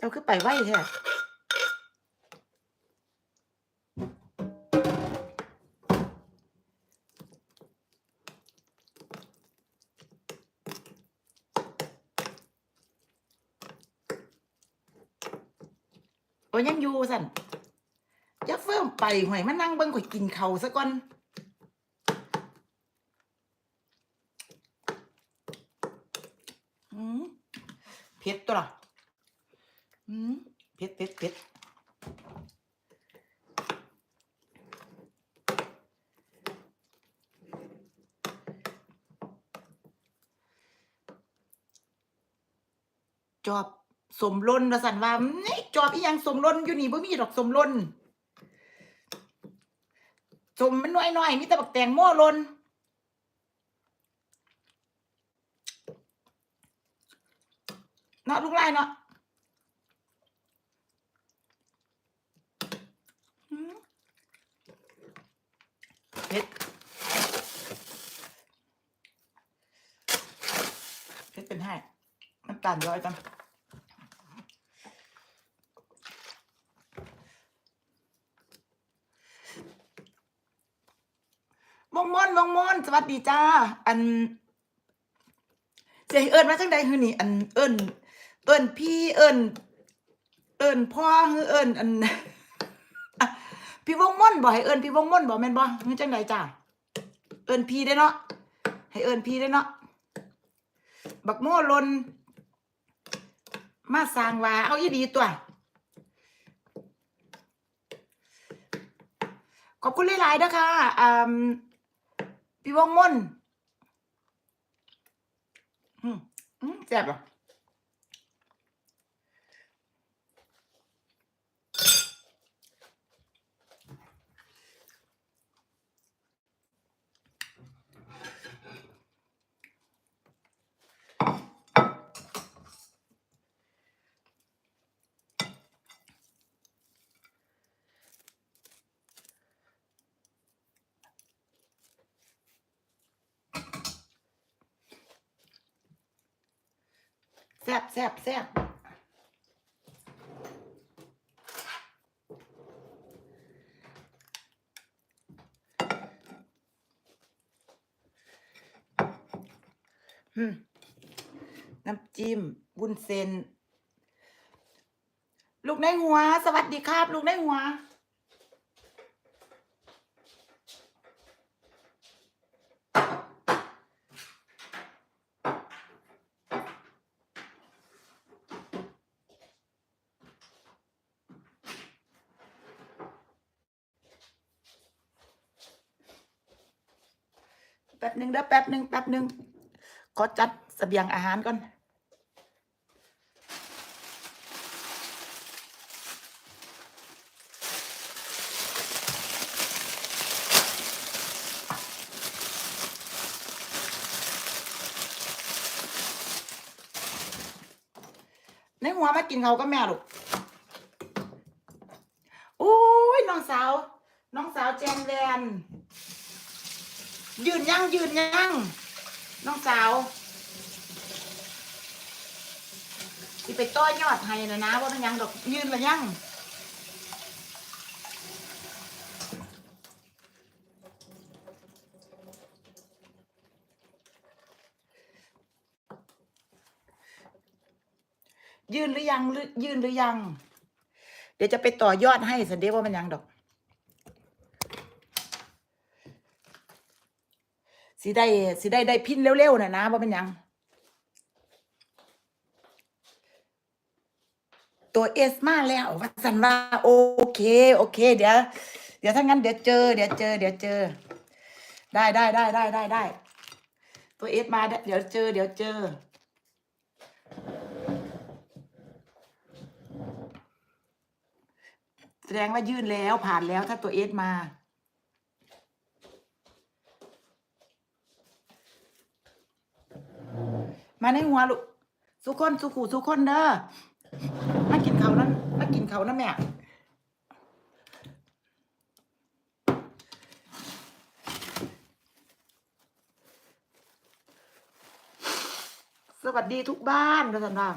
เจ้าคือไปไหวแท้โอ้ยังอยู่สั่นจะเฟิ่มไปหวยมานั่งเบิ่งข่อยกินเขาซะก่อนอืมเผ็ดตัวละ อืมเผ็ดเผ็ดเผ็ดจอบสมลนว่าสันว่านี่จอบอีหยังสมลนอยู่นี่บ่มีดอกสมลนสมมันน้อยๆมีแต่บักแตงโม่ลนเนาะลูกไล่เนาะ เผ็ดเผ็ดเป็นให้น้ำตาลย้อยจังมงมอนมงมอนสวัสดีจ้า อันเสียงเอิญมาจังใดฮือนี่ อันเอิญเอิญพี่เอิญเอิญพ่อฮือเอิญอัน พี่วงม่อนบ่ให้เอิญพี่วงม่อนบ่แม่นบ่ฮือจังใดจ้าเอิญพี่ได้เนาะให้เอิญพี่ได้เนาะบักโม่ลนมาสร้างว่าเอาอีดีตัวขอบคุณหลายๆนะคะอ่าพี่วงม่อนอืมแซ่บเหรอ ซ่บแซ่บแซ่บน้ำจิ้มวุ้นเส้นลูกในหัว สวัสดีครับ ลูกในหัว แป๊บหนึ่งเด้อแป๊บหนึ่งแป๊บหนึ่งขอจัดเสบียงอาหารก่อน ในหัวมากินเขาก็แม่ลูกโอ้ยน้องสาว น้องสาวแจนแวน ยืนยั่งยืนยั่งน้องสาวสิไปต้อยยอดให้นะนะว่าเป็นยังดอกยืนละยังยืนหรือยังยืนหรือยัง เดี๋ยวจะไปต่อยอดให้สันเดียว่ามันยังดอก สิได้สิได้ได้พินเร็วๆน่ะนะว่าเป็นยัง ตัวเอสมาแล้ววัสันว่าโอเค โอเค เดี๋ยวเดี๋ยวถ้างั้นเดี๋ยวเจอเดี๋ยวเจอ เดี๋ยวเจอ ได้ได้ได้ได้ได้ได้ตัวเอสมาเดี๋ยวเจอ เดี๋ยวเจอแสดงว่ายื่นแล้วผ่านแล้วถ้าตัวเอสมา มาในหัวลูกสุกคนสุขูสุกคนเด้อมากินเขานั้นมากินเขานะแม่สวัสดีทุกบ้านกันสันว่า